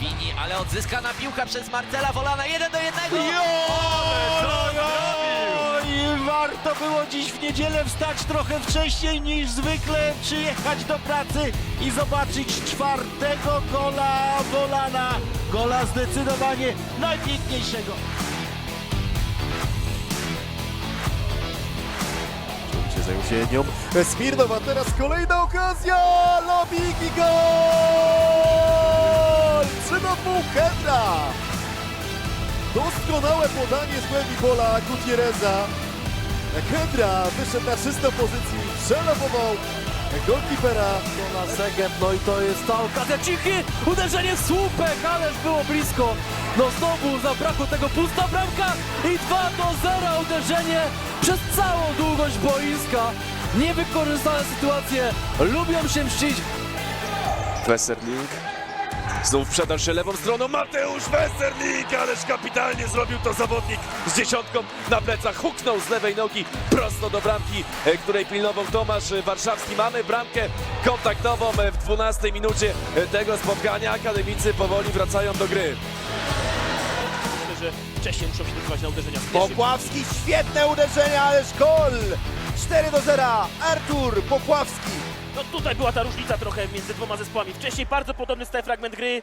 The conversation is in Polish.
Wini, ale odzyskana piłka przez Marcela Wolana. Jeden do jednego. I warto było dziś w niedzielę wstać trochę wcześniej niż zwykle, przyjechać do pracy i zobaczyć czwartego gola Wolana. Gola zdecydowanie najpiękniejszego. Cię zajął się nią Smirnow, a teraz kolejna okazja! Lobik i gol! Doskonałe podanie z głębi pola Gutierreza. Hedra wyszedł na czystą pozycji, przelewował golkipera. na Segep, no i to jest ta okazja. Cichy, uderzenie w słupek, ależ było blisko. No znowu zabrakło tego pusta bramka i 2 do 0 uderzenie przez całą długość boiska. Niewykorzystane sytuacje, lubią się mścić. Weserling. Znów przedał się lewą stroną Mateusz Weserling, ależ kapitalnie zrobił to zawodnik z dziesiątką na plecach. Huknął z lewej nogi prosto do bramki, e, której pilnował Tomasz Warszawski. Mamy bramkę kontaktową e, w 12 minucie e, tego spotkania. Akademicy powoli wracają do gry. Myślę, że wcześniej muszą się na uderzenia. Popławski, świetne uderzenie, ależ gol! 4 do 0, Artur Popławski. No tutaj była ta różnica trochę między dwoma zespołami. Wcześniej bardzo podobny stał fragment gry.